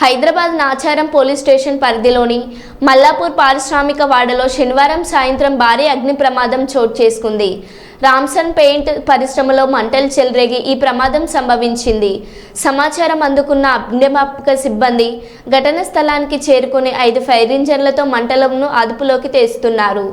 Hyderabad Nacharam police station పరిధిలోని మల్లాపూర్ పారిశ్రామిక వాడలో శనివారం సాయంత్రం భారీ అగ్ని ప్రమాదం చోటు చేసుకుంది. రామ్సన్ పెయింట్ పరిశ్రమలో మంటలు చెలరేగి ఈ ప్రమాదం సంభవించింది. సమాచారం అందుకున్న అగ్నిమాపక సిబ్బంది ఘటన స్థలానికి చేరుకుని ఐదు ఫైర్ ఇంజన్లతో మంటలను అదుపులోకి తెస్తున్నారు.